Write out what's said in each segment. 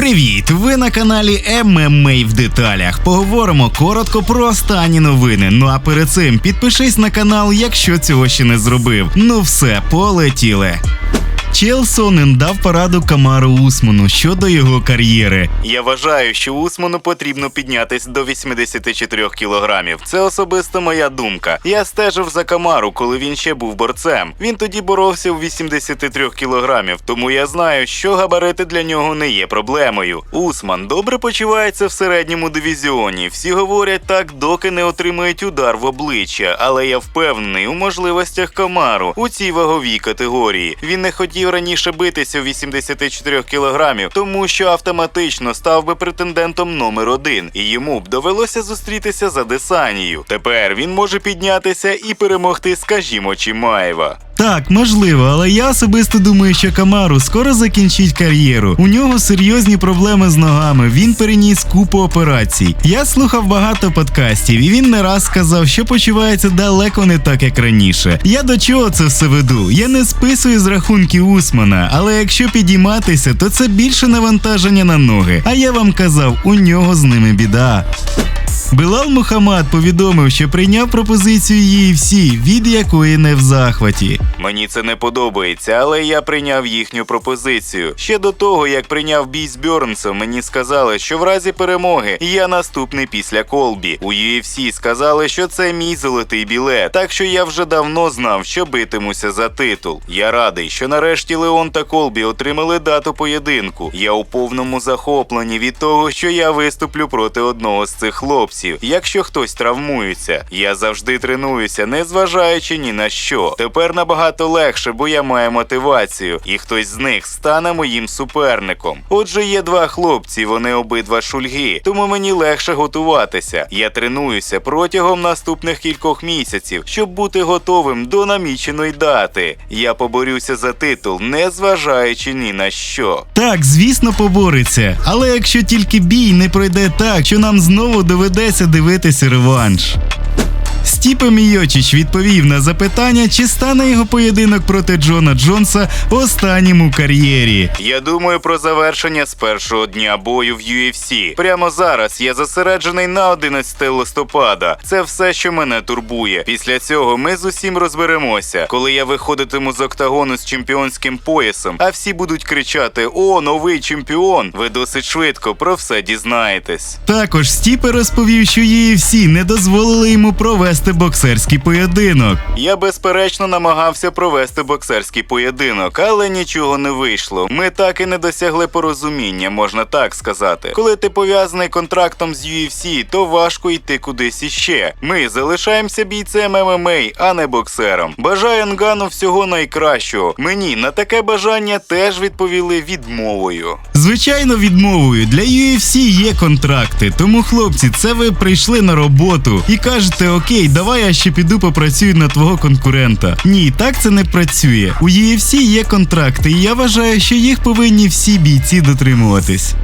Привіт! Ви на каналі ММА в деталях. Поговоримо коротко про останні новини. Ну а перед цим підпишись на канал, якщо цього ще не зробив. Ну все, полетіли. Чел Сонен дав пораду Камару Усману щодо його кар'єри. Я вважаю, що Усману потрібно піднятись до 84 кілограмів. Це особисто моя думка. Я стежив за Камару, коли він ще був борцем. Він тоді боровся у 83 кілограмів, тому я знаю, що габарити для нього не є проблемою. Усман добре почувається в середньому дивізіоні. Всі говорять так, доки не отримають удар в обличчя, але я впевнений у можливостях Камару у цій ваговій категорії. Він не хотів раніше битися у 84 кілограмів, тому що автоматично став би претендентом номер один, і йому б довелося зустрітися за Десанією. Тепер він може піднятися і перемогти, скажімо, Чимаєва. Так, можливо, але я особисто думаю, що Камару скоро закінчить кар'єру. У нього серйозні проблеми з ногами. Він переніс купу операцій. Я слухав багато подкастів, і він не раз сказав, що почувається далеко не так, як раніше. Я до чого це все веду? Я не списую з рахунків Усмана, але якщо підійматися, то це більше навантаження на ноги. А я вам казав, у нього з ними біда. Билал Мухаммад повідомив, що прийняв пропозицію UFC, від якої не в захваті. Мені це не подобається, але я прийняв їхню пропозицію. Ще до того, як прийняв бій з Бьорнсом, мені сказали, що в разі перемоги я наступний після Колбі. У UFC сказали, що це мій золотий білет. Так що я вже давно знав, що битимуся за титул. Я радий, що нарешті Леон та Колбі отримали дату поєдинку. Я у повному захопленні від того, що я виступлю проти одного з цих хлопців. Якщо хтось травмується, я завжди тренуюся, не зважаючи ні на що. Тепер набагато легше, бо я маю мотивацію, і хтось з них стане моїм суперником. Отже, є два хлопці, вони обидва шульги, тому мені легше готуватися. Я тренуюся протягом наступних кількох місяців, щоб бути готовим до наміченої дати. Я поборюся за титул, не зважаючи ні на що. Так, звісно, побореться. Але якщо тільки бій не пройде так, що нам знову доведеться дивитися реванш. Стіпе Мійочич відповів на запитання, чи стане його поєдинок проти Джона Джонса останнім у кар'єрі. Я думаю про завершення з першого дня бою в UFC. Прямо зараз я зосереджений на 11 листопада. Це все, що мене турбує. Після цього ми з усім розберемося, коли я виходитиму з октагону з чемпіонським поясом, а всі будуть кричати: О, новий чемпіон! Ви досить швидко про все дізнаєтесь. Також Стіпе розповів, що UFC не дозволили йому провести боксерський поєдинок. Я безперечно намагався провести боксерський поєдинок, але нічого не вийшло. Ми так і не досягли порозуміння, можна так сказати. Коли ти пов'язаний контрактом з UFC, то важко йти кудись іще. Ми залишаємося бійцем ММА, а не боксером. Бажаю Нгану всього найкращого. Мені на таке бажання теж відповіли відмовою. Звичайно, відмовою для UFC є контракти. Тому, хлопці, це ви прийшли на роботу і кажете, окей, давай я ще піду попрацюю на твого конкурента. Ні, так це не працює. У UFC є контракти, і я вважаю, що їх повинні всі бійці дотримуватись.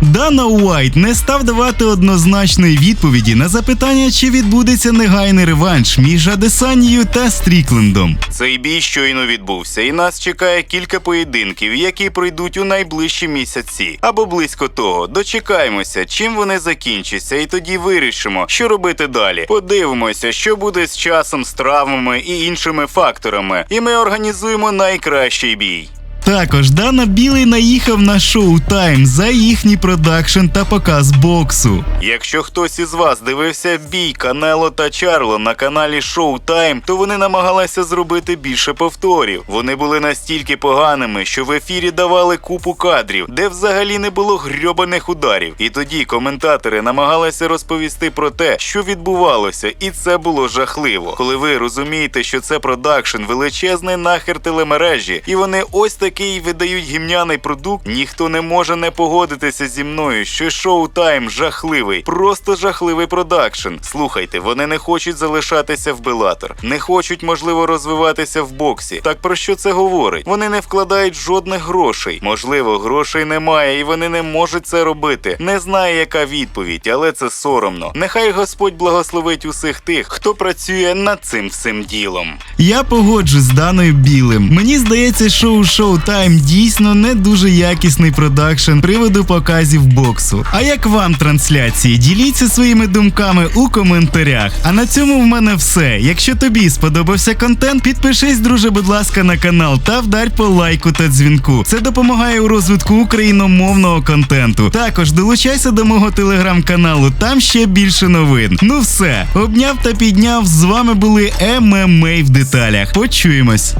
Дана Уайт не став давати однозначної відповіді на запитання, чи відбудеться негайний реванш між Адесанією та Стріклендом. Цей бій щойно відбувся, і нас чекає кілька поєдинків, які пройдуть у найближчі місяці або близько того. Дочекаємося, чим вони закінчаться, і тоді вирішимо, що робити далі. Подивимося, що буде з часом, з травмами і іншими факторами, і ми організуємо найкращий бій. Також Дана Білий наїхав на шоу Тайм за їхній продакшн та показ боксу. Якщо хтось із вас дивився бій Канело та Чарло на каналі Шоу Тайм, то вони намагалися зробити більше повторів. Вони були настільки поганими, що в ефірі давали купу кадрів, де взагалі не було грьобаних ударів. І тоді коментатори намагалися розповісти про те, що відбувалося, і це було жахливо. Коли ви розумієте, що це продакшн величезний нахер телемережі, і вони ось такі який видають гімняний продукт, ніхто не може не погодитися зі мною, що шоу Тайм жахливий, просто жахливий продакшн. Слухайте, вони не хочуть залишатися в Белатор, не хочуть, можливо, розвиватися в боксі. Так про що це говорить? Вони не вкладають жодних грошей. Можливо, грошей немає, і вони не можуть це робити. Не знаю, яка відповідь, але це соромно. Нехай Господь благословить усіх тих, хто працює над цим всім ділом. Я погоджусь з даною білим. Мені здається, шоу шоу Showtime дійсно не дуже якісний продакшн приводу показів боксу. А як вам трансляції? Діліться своїми думками у коментарях. А на цьому в мене все. Якщо тобі сподобався контент, підпишись, друже, будь ласка, на канал та вдарь по лайку та дзвінку. Це допомагає у розвитку україномовного контенту. Також долучайся до мого телеграм-каналу, там ще більше новин. Ну все, обняв та підняв. З вами були ММА в деталях. Почуємось.